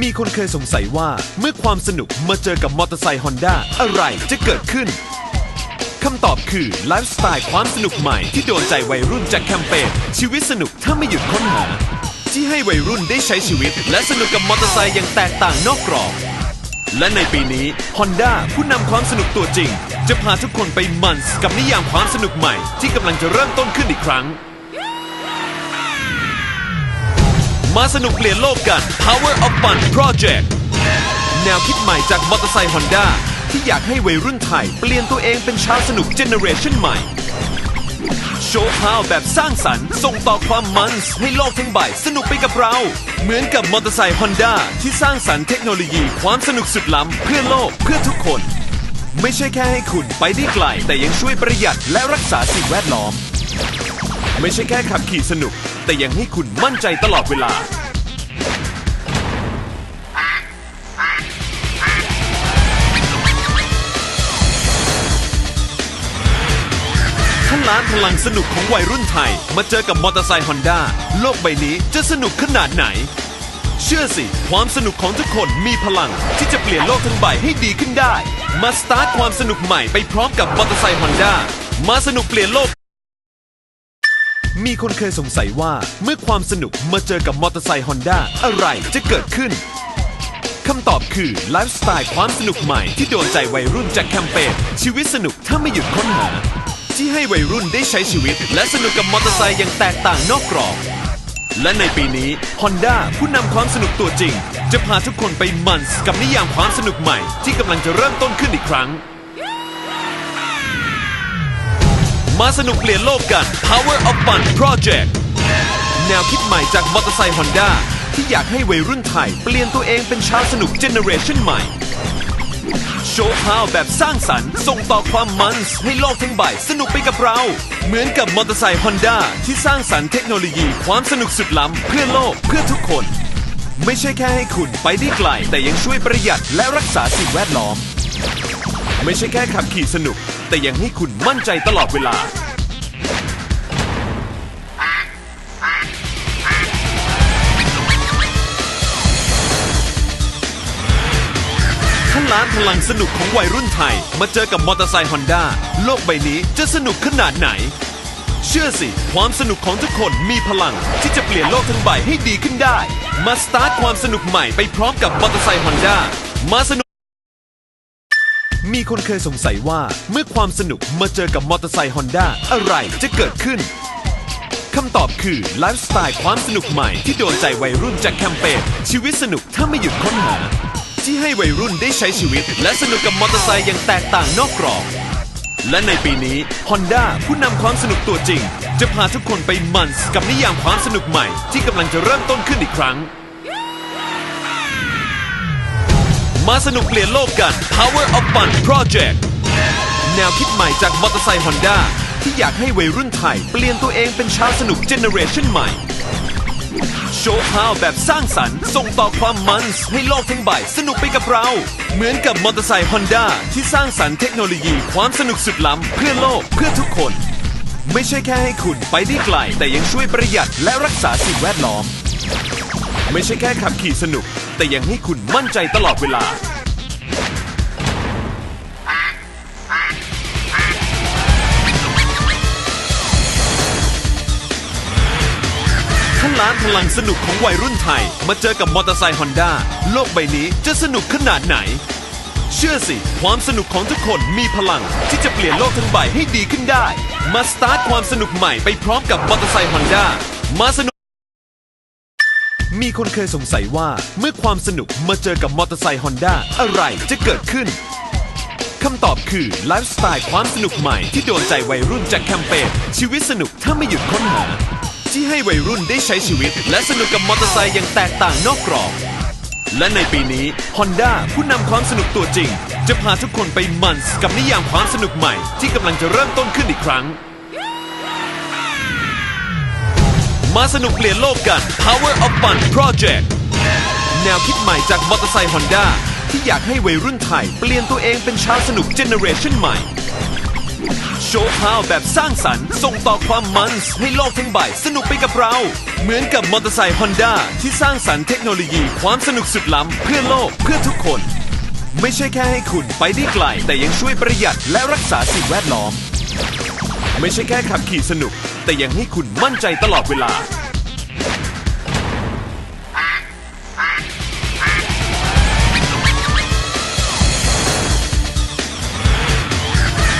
มีคนเคยสงสัยว่าเมื่อความสนุกมาเจอกับมอเตอร์ไซค์ฮอนด้าอะไรจะเกิดขึ้นคำตอบคือไลฟ์สไตล์ความสนุกใหม่ที่โดนใจวัยรุ่นจากแคมเปญชีวิตสนุกถ้าไม่หยุดค้นหา ที่ให้วัยรุ่นได้ใช้ชีวิต และสนุกกับมอเตอร์ไซค์อย่างแตกต่างนอกกรอบ และในปีนี้ Honda ผู้นำความสนุกตัวจริง จะพาทุกคนไปมันส์กับนิยามความสนุกใหม่ที่กำลังจะเริ่มต้นขึ้นอีกครั้ง มาสนุกเปลี่ยนโลกกัน Power of Fun Project แนวคิดใหม่จากมอเตอร์ไซค์ Honda ที่อยากให้วัยรุ่นไทย เปลี่ยนตัวเองเป็นชาวสนุกเจเนอเรชันใหม่ โชว์พาวแบบสร้างสรรค์ ส่งต่อความมันส์ให้โลกทั้งใบสนุกไปกับเรา เหมือนกับมอเตอร์ไซค์ฮอนด้าที่สร้างสรรค์เทคโนโลยีความสนุกสุดล้ำเพื่อโลกเพื่อทุกคน ไม่ใช่แค่ให้คุณไปได้ไกล แต่ยังช่วยประหยัดและรักษาสิ่งแวดล้อม ไม่ใช่แค่ขับขี่สนุก แต่ยังให้คุณมั่นใจตลอดเวลา ล้านพลังสนุกของวัยรุ่นไทย มาเจอกับมอเตอร์ไซค์ฮอนด้าโลกใบนี้จะสนุกขนาดไหน เชื่อสิ ความสนุกของทุกคนมีพลังที่จะเปลี่ยนโลกทั้งใบให้ดีขึ้นได้ มาสตาร์ทความสนุกใหม่ไปพร้อมกับมอเตอร์ไซค์ฮอนด้ามาสนุกเปลี่ยนโลก มีคนเคยสงสัยว่าเมื่อความสนุกมาเจอกับมอเตอร์ไซค์ฮอนด้าอะไรจะเกิดขึ้นคำตอบคือไลฟ์สไตล์ความสนุกใหม่ที่โดนใจวัยรุ่นจากแคมเปญชีวิตสนุกถ้าไม่หยุดค้นหา ที่ให้วัยรุ่นได้ใช้ชีวิต และสนุกกับมอเตอร์ไซค์อย่างแตกต่างนอกกรอบและในปีนี้ Honda ผู้นำความสนุกตัวจริง จะพาทุกคนไปมันส์กับนิยามความสนุกใหม่ที่กำลังจะเริ่มต้นขึ้นอีกครั้ง มาสนุกเปลี่ยนโลกกัน Power of Fun Project แนวคิดใหม่จากมอเตอร์ไซค์ฮอนด้าที่อยากให้วัยรุ่นไทย เปลี่ยนตัวเองเป็นชาวสนุกเจเนอเรชันใหม่ โชว์พาวแบบสร้างสรรค์ ส่งต่อความมันส์ให้โลกทั้งใบสนุกไปกับเรา เหมือนกับมอเตอร์ไซค์ฮอนด้าที่สร้างสรรค์เทคโนโลยีความสนุกสุดล้ำเพื่อโลกเพื่อทุกคน ไม่ใช่แค่ให้คุณไปได้ไกล แต่ยังช่วยประหยัดและรักษาสิ่งแวดล้อม ไม่ใช่แค่ขับขี่สนุก แต่ยังให้คุณมั่นใจตลอดเวลาทั้งล้านพลังสนุกของวัยรุ่นไทย มาเจอกับมอเตอร์ไซค์ฮอนด้าโลกใบนี้จะสนุกขนาดไหน เชื่อสิ ความสนุกของทุกคนมีพลังที่จะเปลี่ยนโลกทั้งใบให้ดีขึ้นได้ มาสตาร์ทความสนุกใหม่ไปพร้อมกับมอเตอร์ไซค์ฮอนด้ามาสนุก มีคนเคยสงสัยว่าเมื่อความสนุกมาเจอกับมอเตอร์ไซค์ฮอนด้าอะไรจะเกิดขึ้นคำตอบคือไลฟ์สไตล์ความสนุกใหม่ที่โดนใจวัยรุ่นจากแคมเปญชีวิตสนุกถ้าไม่หยุดค้นหา ที่ให้วัยรุ่นได้ใช้ชีวิต และสนุกกับมอเตอร์ไซค์อย่างแตกต่างนอกกรอบและในปีนี้ Honda ผู้นำความสนุกตัวจริง จะพาทุกคนไปมันส์กับนิยามความสนุกใหม่ที่กำลังจะเริ่มต้นขึ้นอีกครั้ง มาสนุกเปลี่ยนโลกกัน Power of Fun Project แนวคิดใหม่จากมอเตอร์ไซค์ฮอนด้าที่อยากให้วัยรุ่นไทย เปลี่ยนตัวเองเป็นชาวสนุกเจเนอเรชันใหม่ โชว์พาวแบบสร้างสรรค์ ส่งต่อความมันส์ให้โลกทั้งใบสนุกไปกับเรา เหมือนกับมอเตอร์ไซค์ฮอนด้าที่สร้างสรรค์เทคโนโลยีความสนุกสุดล้ำเพื่อโลกเพื่อทุกคน ไม่ใช่แค่ให้คุณไปได้ไกล แต่ยังช่วยประหยัดและรักษาสิ่งแวดล้อม ไม่ใช่แค่ขับขี่สนุก แต่ยังให้คุณมั่นใจตลอดเวลาทั้งล้านพลังสนุกของวัยรุ่นไทย มาเจอกับมอเตอร์ไซค์ฮอนด้าโลกใบนี้จะสนุกขนาดไหน เชื่อสิ ความสนุกของทุกคนมีพลังที่จะเปลี่ยนโลกทั้งใบให้ดีขึ้นได้ มาสตาร์ทความสนุกใหม่ไปพร้อมกับมอเตอร์ไซค์ฮอนด้ามาสนุก มีคนเคยสงสัยว่าเมื่อความสนุกมาเจอกับมอเตอร์ไซค์ฮอนด้าอะไรจะเกิดขึ้นคำตอบคือไลฟ์สไตล์ความสนุกใหม่ที่โดนใจวัยรุ่นจากแคมเปญชีวิตสนุกถ้าไม่หยุดค้นหา ที่ให้วัยรุ่นได้ใช้ชีวิต และสนุกกับมอเตอร์ไซค์อย่างแตกต่างนอกกรอบ และในปีนี้ Honda ผู้นำความสนุกตัวจริง จะพาทุกคนไปมันส์กับนิยามความสนุกใหม่ที่กำลังจะเริ่มต้นขึ้นอีกครั้ง มาสนุกเปลี่ยนโลกกัน Power of Fun Project แนวคิดใหม่จากมอเตอร์ไซค์ฮอนด้าที่อยากให้วัยรุ่นไทย เปลี่ยนตัวเองเป็นชาวสนุกเจเนอเรชันใหม่ โชว์พาวแบบสร้างสรรค์ ส่งต่อความมันให้โลกทั้งใบสนุกไปกับเรา เหมือนกับมอเตอร์ไซค์ฮอนด้าที่สร้างสรรค์เทคโนโลยีความสนุกสุดล้ำเพื่อโลกเพื่อทุกคน ไม่ใช่แค่ให้คุณไปได้ไกล แต่ยังช่วยประหยัดและรักษาสิ่งแวดล้อม ไม่ใช่แค่ขับขี่สนุก แต่ยังให้คุณมั่นใจตลอดเวลา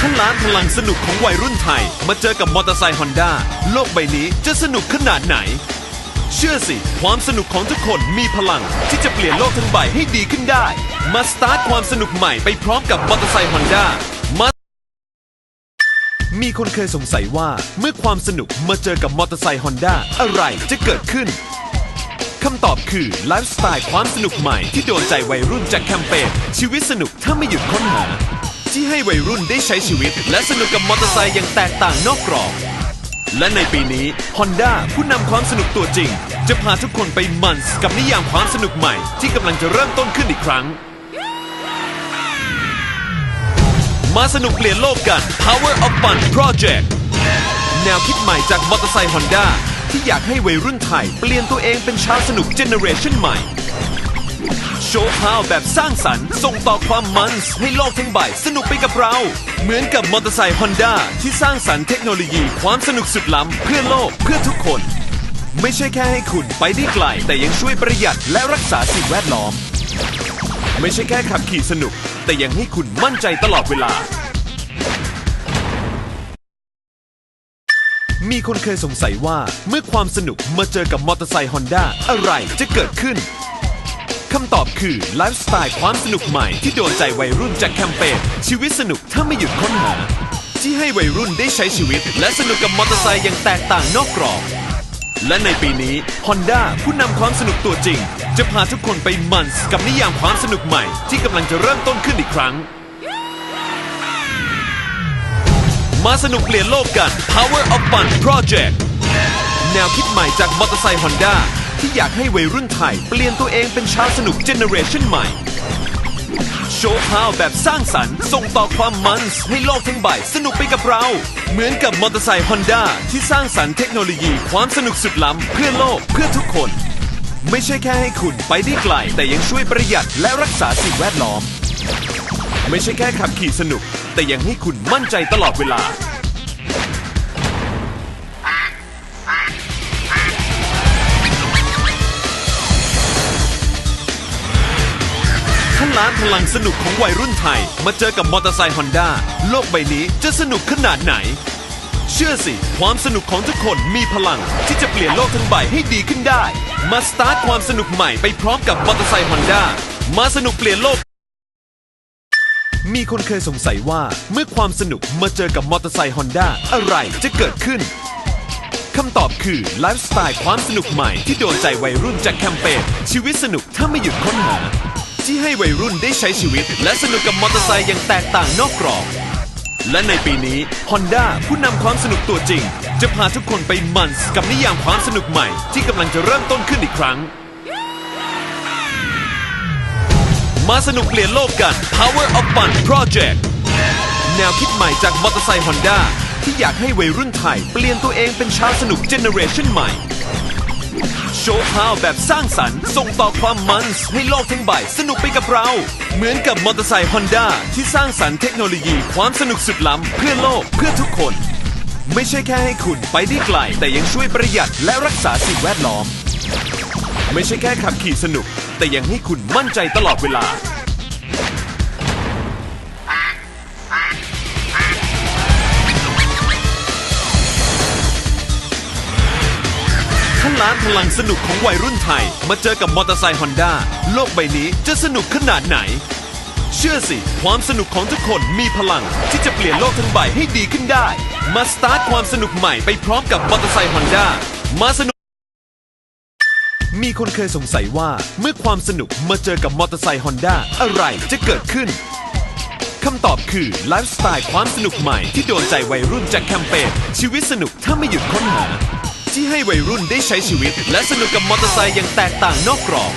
ทั้งล้านพลังสนุกของวัยรุ่นไทย มาเจอกับมอเตอร์ไซค์ฮอนด้าโลกใบนี้จะสนุกขนาดไหน เชื่อสิ ความสนุกของทุกคนมีพลังที่จะเปลี่ยนโลกทั้งใบให้ดีขึ้นได้ มาสตาร์ทความสนุกใหม่ไปพร้อมกับมอเตอร์ไซค์ฮอนด้า มีคนเคยสงสัยว่าเมื่อความสนุกมาเจอกับมอเตอร์ไซค์ฮอนด้าอะไรจะเกิดขึ้นคำตอบคือไลฟ์สไตล์ความสนุกใหม่ที่โดนใจวัยรุ่นจากแคมเปญชีวิตสนุกถ้าไม่หยุดค้นหา ที่ให้วัยรุ่นได้ใช้ชีวิต และสนุกกับมอเตอร์ไซค์อย่างแตกต่างนอกกรอบ และในปีนี้ Honda ผู้นำความสนุกตัวจริง จะพาทุกคนไปมันส์กับนิยามความสนุกใหม่ที่กำลังจะเริ่มต้นขึ้นอีกครั้ง มาสนุกเปลี่ยนโลกกัน Power of Fun Project แนวคิดใหม่จากมอเตอร์ไซค์ฮอนด้าที่อยากให้วัยรุ่นไทย เปลี่ยนตัวเองเป็นชาวสนุกเจเนอเรชันใหม่ โชว์พาวแบบสร้างสรรค์ ส่งต่อความมันให้โลกทั้งใบสนุกไปกับเรา เหมือนกับมอเตอร์ไซค์ฮอนด้าที่สร้างสรรค์เทคโนโลยีความสนุกสุดล้ำเพื่อโลกเพื่อทุกคน ไม่ใช่แค่ให้คุณไปได้ไกล แต่ยังช่วยประหยัดและรักษาสิ่งแวดล้อม ไม่ใช่แค่ขับขี่สนุก แต่ยังให้คุณมั่นใจตลอดเวลา มีคนเคยสงสัยว่าเมื่อความสนุกมาเจอกับมอเตอร์ไซค์ฮอนด้าอะไรจะเกิดขึ้นคำตอบคือไลฟ์สไตล์ความสนุกใหม่ที่โดนใจวัยรุ่นจากแคมเปญชีวิตสนุกถ้าไม่หยุดค้นหา ที่ให้วัยรุ่นได้ใช้ชีวิต และสนุกกับมอเตอร์ไซค์อย่างแตกต่างนอกกรอบและในปีนี้ Honda ผู้นำความสนุกตัวจริง จะพาทุกคนไปมันส์กับนิยามความสนุกใหม่ ที่กำลังจะเริ่มต้นขึ้นอีกครั้ง มาสนุกเปลี่ยนโลกกัน Power of Fun Project แนวคิดใหม่จากมอเตอร์ไซค์ฮอนด้าที่อยากให้วัยรุ่นไทย เปลี่ยนตัวเองเป็นชาวสนุกเจเนอเรชันใหม่ โชว์พาวแบบสร้างสรรค์ส่งต่อความมันส์ให้โลกทั้งใบสนุกไปกับเรา เหมือนกับมอเตอร์ไซค์ฮอนด้าที่สร้างสรรค์เทคโนโลยีความสนุกสุดล้ำเพื่อโลกเพื่อทุกคน ไม่ใช่แค่ให้คุณไปได้ไกล แต่ยังช่วยประหยัดและรักษาสิ่งแวดล้อม ไม่ใช่แค่ขับขี่สนุก แต่ยังให้คุณมั่นใจตลอดเวลาทั้งล้านพลังสนุกของวัยรุ่นไทย มาเจอกับมอเตอร์ไซค์ฮอนด้าโลกใบนี้จะสนุกขนาดไหน เชื่อสิ ความสนุกของทุกคนมีพลัง ที่จะเปลี่ยนโลกทั้งใบให้ดีขึ้นได้ มาสตาร์ทความสนุกใหม่ไปพร้อมกับมอเตอร์ไซค์ฮอนด้ามาสนุกเปลี่ยนโลก มีคนเคยสงสัยว่าเมื่อความสนุกมาเจอกับมอเตอร์ไซค์ฮอนด้าอะไรจะเกิดขึ้นคำตอบคือไลฟ์สไตล์ความสนุกใหม่ที่โดนใจวัยรุ่นจากแคมเปญชีวิตสนุกถ้าไม่หยุดค้นหา ที่ให้วัยรุ่นได้ใช้ชีวิต และสนุกกับมอเตอร์ไซค์อย่างแตกต่างนอกกรอบ และในปีนี้ Honda ผู้นำความสนุกตัวจริง จะพาทุกคนไปมันส์กับนิยามความสนุกใหม่ที่กำลังจะเริ่มต้นขึ้นอีกครั้ง มาสนุกเปลี่ยนโลกกัน Power of Fun Project แนวคิดใหม่จากมอเตอร์ไซค์ฮอนด้าที่อยากให้วัยรุ่นไทย เปลี่ยนตัวเองเป็นชาวสนุกเจเนอเรชันใหม่ โชว์พาวแบบสร้างสรรค์ ส่งต่อความมันส์ให้โลกทั้งใบสนุกไปกับเรา เหมือนกับมอเตอร์ไซค์ฮอนด้าที่สร้างสรรค์เทคโนโลยีความสนุกสุดล้ำเพื่อโลกเพื่อทุกคน ไม่ใช่แค่ให้คุณไปได้ไกล แต่ยังช่วยประหยัดและรักษาสิ่งแวดล้อม ไม่ใช่แค่ขับขี่สนุก แต่ยังให้คุณมั่นใจตลอดเวลา ทั้งล้านพลังสนุกของวัยรุ่นไทย มาเจอกับมอเตอร์ไซค์ฮอนด้าโลกใบนี้จะสนุกขนาดไหน เชื่อสิ ความสนุกของทุกคนมีพลังที่จะเปลี่ยนโลกทั้งใบให้ดีขึ้นได้ มาสตาร์ทความสนุกใหม่ไปพร้อมกับมอเตอร์ไซค์ฮอนด้ามาสนุก มีคนเคยสงสัยว่าเมื่อความสนุกมาเจอกับมอเตอร์ไซค์ฮอนด้าอะไรจะเกิดขึ้นคำตอบคือไลฟ์สไตล์ความสนุกใหม่ที่โดนใจวัยรุ่นจากแคมเปญชีวิตสนุกถ้าไม่หยุดค้นหา ที่ให้วัยรุ่นได้ใช้ชีวิต และสนุกกับมอเตอร์ไซค์อย่างแตกต่างนอกกรอบ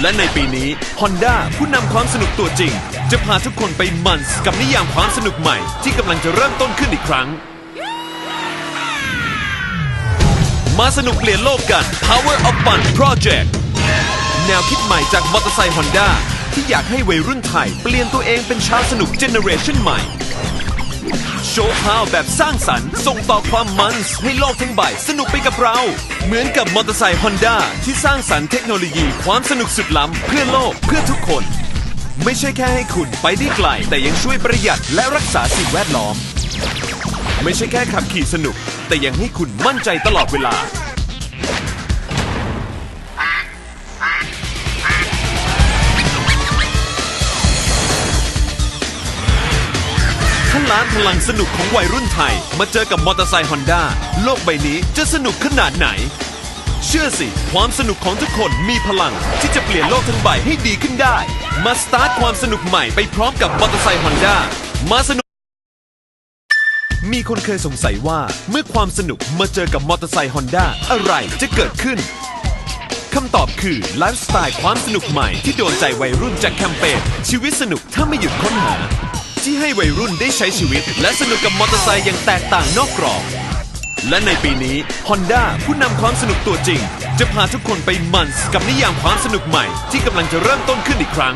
และในปีนี้ Honda ผู้นำความสนุกตัวจริง จะพาทุกคนไปมันส์กับนิยามความสนุกใหม่ที่กำลังจะเริ่มต้นขึ้นอีกครั้ง มาสนุกเปลี่ยนโลกกัน Power of Fun Project แนวคิดใหม่จากมอเตอร์ไซค์ Honda ที่อยากให้วัยรุ่นไทยเปลี่ยนตัวเองเป็นชาวสนุกเจเนอเรชันใหม่ โชว์พาวแบบสร้างสรรค์ ส่งต่อความมันส์ให้โลกทั้งใบสนุกไปกับเรา เหมือนกับมอเตอร์ไซค์ฮอนด้าที่สร้างสรรค์เทคโนโลยีความสนุกสุดล้ำเพื่อโลกเพื่อทุกคน ไม่ใช่แค่ให้คุณไปได้ไกล แต่ยังช่วยประหยัดและรักษาสิ่งแวดล้อม ไม่ใช่แค่ขับขี่สนุก แต่ยังให้คุณมั่นใจตลอดเวลา ล้านพลังสนุกของวัยรุ่นไทย มาเจอกับมอเตอร์ไซค์ฮอนด้าโลกใบนี้จะสนุกขนาดไหน เชื่อสิ ความสนุกของทุกคนมีพลังที่จะเปลี่ยนโลกทั้งใบให้ดีขึ้นได้ มาสตาร์ทความสนุกใหม่ไปพร้อมกับมอเตอร์ไซค์ฮอนด้ามาสนุกมีคนเคยสงสัยว่าเมื่อความสนุกมาเจอกับมอเตอร์ไซค์ฮอนด้าอะไรจะเกิดขึ้น คำตอบคือ ไลฟ์สไตล์ความสนุกใหม่ที่โดนใจวัยรุ่นจากแคมเปญชีวิตสนุกถ้าไม่หยุดค้นหา ที่ให้วัยรุ่นได้ใช้ชีวิต และสนุกกับมอเตอร์ไซค์อย่างแตกต่างนอกกรอบ และในปีนี้ Honda ผู้นำความสนุกตัวจริง จะพาทุกคนไปมันส์กับนิยามความสนุกใหม่ที่กำลังจะเริ่มต้นขึ้นอีกครั้ง